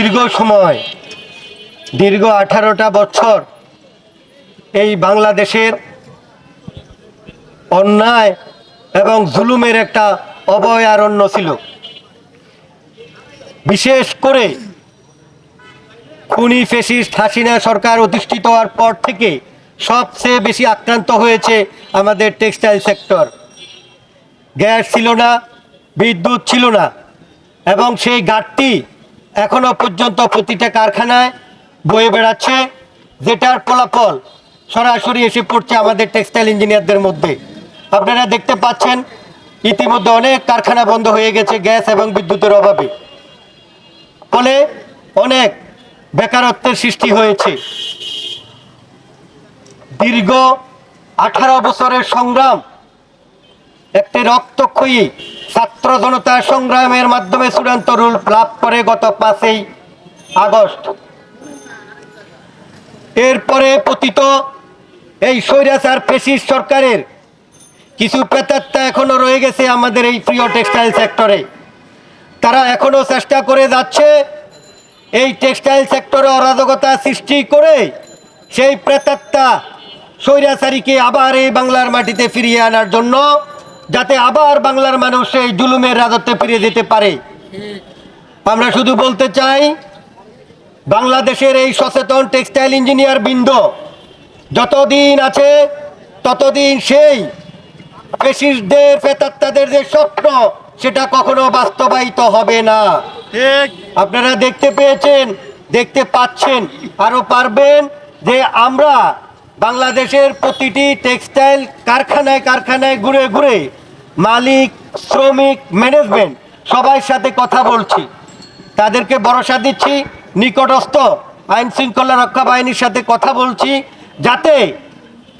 দীর্ঘ সময়, দীর্ঘ আঠারোটা বছর এই বাংলাদেশের অন্যায় এবং জুলুমের একটা অভয়ারণ্য ছিল। বিশেষ করে খুনি ফেসিস্ট হাসিনা সরকার অধিষ্ঠিত হওয়ার পর থেকে সবচেয়ে বেশি আক্রান্ত হয়েছে আমাদের টেক্সটাইল সেক্টর। গ্যাস ছিল না, বিদ্যুৎ ছিল না এবং সেই ঘাটতি এখনও পর্যন্ত প্রতিটা কারখানায় বয়ে বেড়াচ্ছে, যেটার ফলাফল সরাসরি এসে পড়ছে আমাদের টেক্সটাইল ইঞ্জিনিয়ারদের মধ্যে। আপনারা দেখতে পাচ্ছেন, ইতিমধ্যে অনেক কারখানা বন্ধ হয়ে গেছে গ্যাস এবং বিদ্যুতের অভাবে। ফলে অনেক বেকারত্বের সৃষ্টি হয়েছে। দীর্ঘ আঠারো বছরের সংগ্রাম একটি রক্তক্ষয়ী ছাত্র জনতা সংগ্রামের মাধ্যমে চূড়ান্ত রুল লাভ করে গত পাঁচই আগস্ট। এরপরে পতিত এই স্বৈরাচার ফেসিস সরকারের কিছু প্রেতাত্মা এখনও রয়ে গেছে আমাদের এই প্রিয় টেক্সটাইল সেক্টরে। তারা এখনও চেষ্টা করে যাচ্ছে এই টেক্সটাইল সেক্টরে অরাজকতা সৃষ্টি করে সেই প্রেতাত্মা স্বৈরাচারীকে আবার এই বাংলার মাটিতে ফিরিয়ে আনার জন্য। যাতে আবার বাংলার মানুষ এই জুলুমের রাজত্বে ফিরে যেতে পারে। আমরা শুধু বলতে চাই বাংলাদেশের এই সচেতন টেক্সটাইল ইঞ্জিনিয়ার বৃন্দ যতদিন আছে ততদিন সেই ফেসিস্টদের ফেতাত্তাদের যে স্বপ্ন সেটা কখনো বাস্তবায়িত হবে না। আপনারা দেখতে পেয়েছেন দেখতে পাচ্ছেন আরও পারবেন যে আমরা বাংলাদেশের প্রতিটি টেক্সটাইল কারখানায় কারখানায় ঘুরে ঘুরে মালিক শ্রমিক ম্যানেজমেন্ট সবার সাথে কথা বলছি। তাদেরকে ভরসা দিচ্ছি নিকটস্থ আইন শৃঙ্খলা রক্ষা বাহিনীর সাথে কথা বলছি যাতে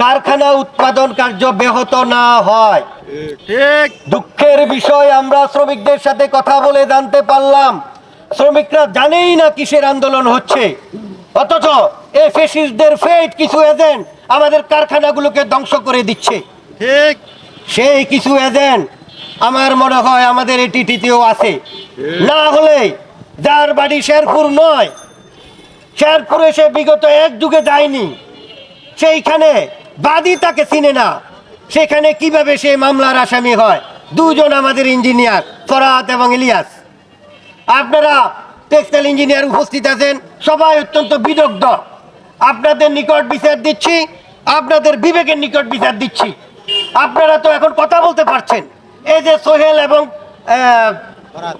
কারখানা উৎপাদন কার্য ব্যাহত না হয়। দুঃখের বিষয় আমরা শ্রমিকদের সাথে কথা বলে জানতে পারলাম। শ্রমিকরা জানেই না কিসের আন্দোলন হচ্ছে। অথচ এই ফেসিস্টদের ফেট কিছু এজেন্ট আমাদের কারখানাগুলোকে ধ্বংস করে দিচ্ছে। ঠিক। সেই কিছু এজেন্ট আমার মনে হয় আমাদের এটিটিতেও আছে। না হলে যার বাড়ি শেরপুর নয়, শেরপুরে সে বিগত এক যুগে যায়নি। সেইখানে বাদী তাকে চিনে না। সেখানে কীভাবে সে মামলার আসামি হয়? দুজন আমাদের ইঞ্জিনিয়ার ফরাত এবং ইলিয়াস। আপনারা টেক্সটাইল ইঞ্জিনিয়ার উপস্থিত আছেন, সবাই অত্যন্ত বিদগ্ধ আপনাদের নিকট বিচার দিচ্ছি, আপনাদের বিবেকের নিকট বিচার দিচ্ছি। আপনারা তো এখন কথা বলতে পারছেন। এই যে সোহেল এবং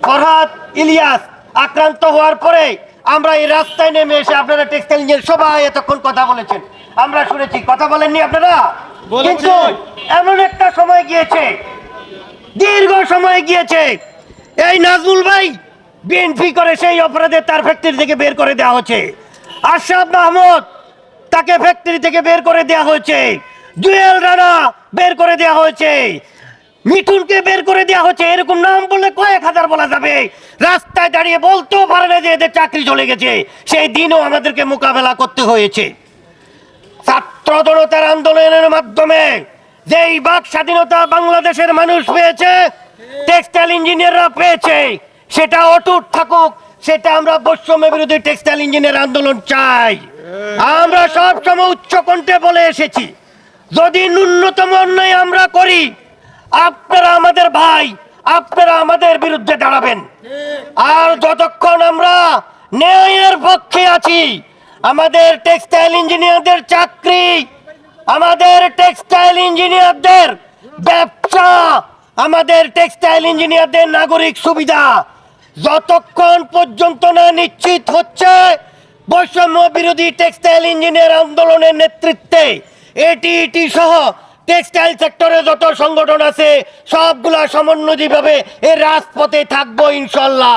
ফরহাদ ইলিয়াস আক্রান্ত হওয়ার পরে আমরা এই রাস্তায় নেমে এসে আপনারা টেক্সটাইল ইঞ্জিনিয়ার সবাই এতক্ষণ কথা বলেছেন। আমরা শুনেছি কথা বলেননি আপনারা? কিন্তু এমন একটা সময় গিয়েছে দীর্ঘ সময় গিয়েছে। এই নাজমুল ভাই বিএনপি করে সেই অপরাধে তার ফ্যাক্টরি থেকে বের করে দেওয়া হচ্ছে। আশরাফ মাহমুদ তাকে ফ্যাক্টরি থেকে বের করে দেওয়া হয়েছে। জুয়েল রানা বের করে দেওয়া হয়েছে। মিঠুনকে বের করে দেওয়া হচ্ছে এরকম নাম বললে কয়েক হাজার বলা যাবে। রাস্তায় দাঁড়িয়ে বলতেও পারে না যে এদের চাকরি চলে গেছে। সেই দিনও আমাদেরকে মোকাবেলা করতে হয়েছে। ছাত্র জনতার আন্দোলনের মাধ্যমে যেই বাক স্বাধীনতা বাংলাদেশের মানুষ পেয়েছে টেক্সটাইল ইঞ্জিনিয়াররা পেয়েছে, সেটা অটুট থাকুক, সেটা আমরা বৈষম্য বিরোধী টেক্সটাইল ইঞ্জিনিয়ার আন্দোলন চাই। আমরা সবসময় উচ্চকণ্ঠে বলে এসেছি। যদি ন্যূনতম অন্যায় আমরা করি, আপনারা আমাদের ভাই, আপনারা আমাদের বিরুদ্ধে দাঁড়াবেন। আর যতক্ষণ আমরা ন্যায়ের পক্ষে আছি, আমাদের টেক্সটাইল ইঞ্জিনিয়ারদের চাকরি, আমাদের টেক্সটাইল ইঞ্জিনিয়ারদের ব্যবসা, আমাদের টেক্সটাইল ইঞ্জিনিয়ারদের নাগরিক সুবিধা, যতক্ষণ পর্যন্ত না নিশ্চিত হচ্ছে বৈষম্য বিরোধী টেক্সটাইল ইঞ্জিনিয়ার আন্দোলনের নেতৃত্বে এটিইটি সহ টেক্সটাইল সেক্টরে যত সংগঠন আছে সবগুলা সমন্বয়ভাবে এর রাজপথে থাকব ইনশাল্লাহ।